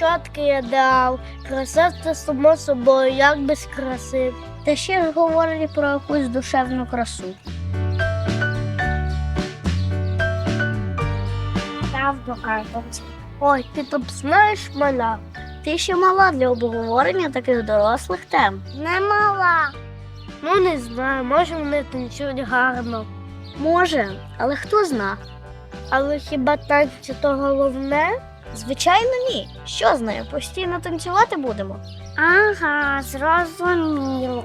нащадки ідеал. Краса це само собою, як без краси. Та ще ж говорили про якусь душевну красу. Правду кажуть. Ой, ти тут знаєш мала. Ти ще мала для обговорення таких дорослих тем. Не мала. Ну не знаю, може вони танцюють гарно. Може, але хто зна? Але хіба танці то головне? Звичайно, ні. Що з нею? Постійно танцювати будемо. Ага, зрозуміло.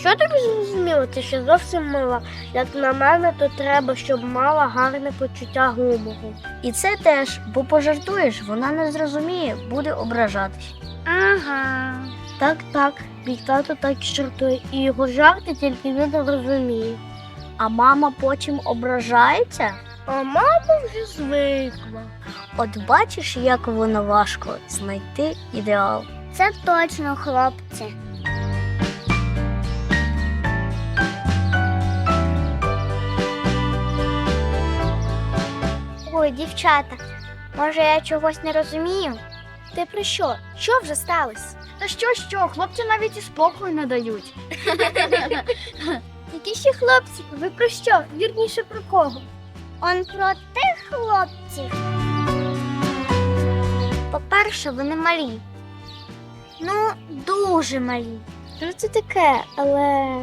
Що тобі зрозуміло? Ти ще зовсім мала. Як на мене, то треба, щоб мала гарне почуття гумору. І це теж, бо пожартуєш, вона не зрозуміє, буде ображатись. Ага. Так, так, мій тато так жартує. І його жарти тільки він не розуміє. А мама потім ображається. А мама вже звикла. От бачиш, як воно важко знайти ідеал. Це точно, хлопці. Ой, дівчата, може я чогось не розумію? Ти про що? Що вже сталося? Та що, що, хлопці навіть і спокою не дають. Які ще хлопці? Ви про що? Вірніше про кого? Он про тих хлопців. По-перше, вони малі. Ну, дуже малі. Що це таке, але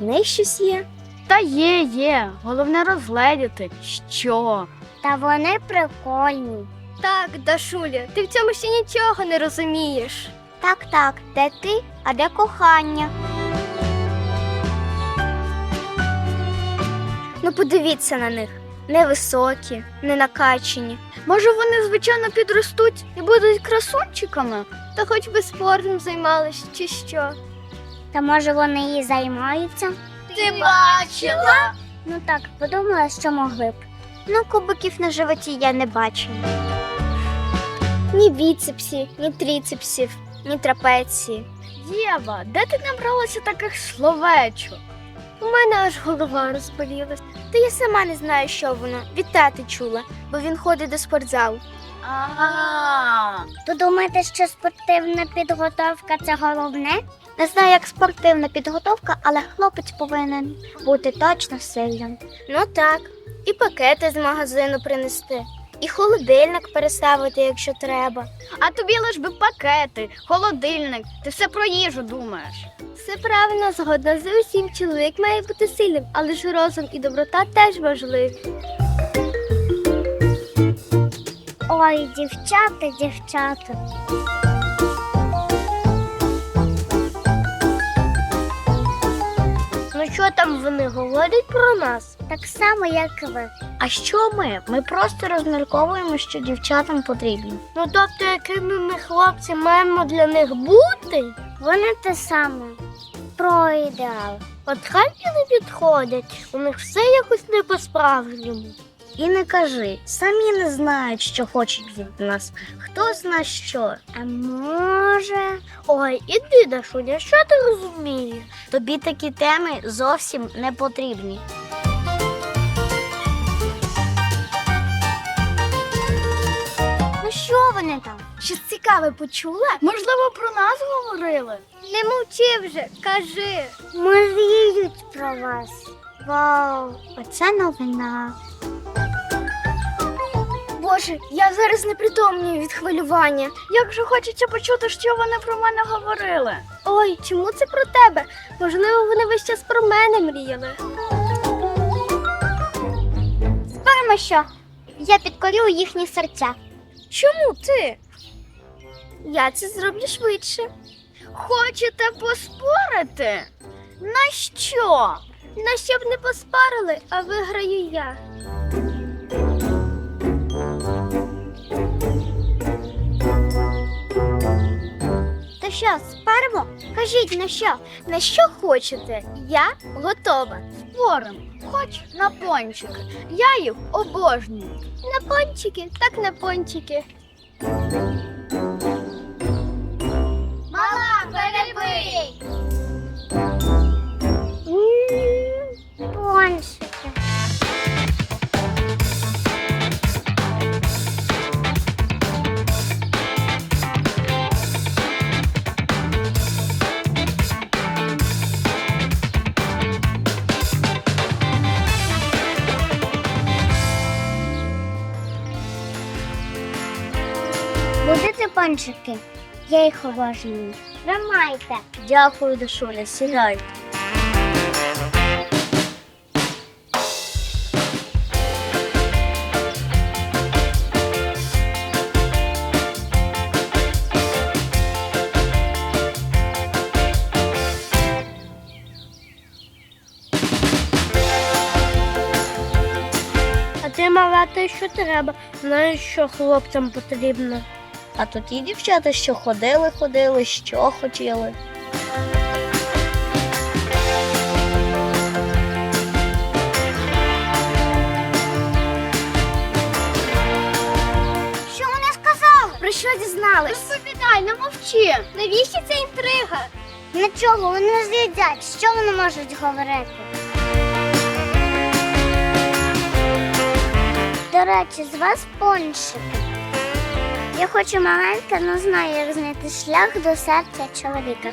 в них щось є. Та є, є. Головне розгледіти. Що? Та вони прикольні. Так, Дашуля, ти в цьому ще нічого не розумієш. Так, так, де ти, а де кохання? Ну подивіться на них. Невисокі, не накачені. Може, вони, звичайно, підростуть і будуть красунчиками? Та хоч би спортом займались, чи що. Та може вони і займаються? Ти бачила? Ну так, подумала, що могли б. Ну, кубиків на животі я не бачила. Ні біцепсів, ні тріцепсів, ні трапеції. Єва, де ти набралася таких словечок? У мене аж голова розболілась. Та я сама не знаю, що воно. Від тати чула, бо він ходить до спортзалу. А, Ви думаєте, що спортивна підготовка це головне? Не знаю, як спортивна підготовка, але хлопець повинен бути точно сильним. Ну так, і пакети з магазину принести, і холодильник переставити, якщо треба. а тобі лиш би пакети, холодильник. Ти все про їжу думаєш. Все правильно, згодна з усім. Чоловік має бути сильним, але ж розум і доброта теж важливі. Ой, дівчата, дівчата. Що там вони говорять про нас? Так само, як і ви. А що ми? Ми просто розмірковуємо, що дівчатам потрібно. Ну тобто, якими ми хлопці маємо для них бути? Вони те саме про ідеал. От хай не підходять, у них все якось не по-справжньому. І не кажи, самі не знають, що хочуть від нас. Хто зна що. А може, Ой, іди, Дашуня, що ти розумієш? тобі такі теми зовсім не потрібні. Ну що вони там? Щось цікаве почула? Можливо, про нас говорили? Не мовчи вже, кажи. Мріють про вас. Вау, оце новина. Боже, я зараз не притомнюю від хвилювання. Як же хочеться почути, що вони про мене говорили. Ой, чому це про тебе? Можливо, вони весь час про мене мріяли. Скажемо, що я підкорю їхні серця. Чому ти? Я це зроблю швидше. Хочете поспорити? На що? На щоб не поспарили, а виграю я. Що, спаримо? Кажіть, на що? На що хочете? Я готова. Спорим. Хоч на пончики. Я їх обожнюю. На пончики, так на пончики. Пончики. Я їх обожнюю. Тримайте. Дякую, Дашуля, сідай. А ти мала те, що треба. Знаєш, що хлопцям потрібно. А тут і дівчата, що ходили, ходили, що хотіли. Що вони сказали? Про що дізнались? Розповідай, не мовчи. Навіщо ця інтрига? Нічого, вони з'їдять. Що вони можуть говорити? До речі, з вас пончики. Я хочу маленька, але знаю, як знайти шлях до серця чоловіка.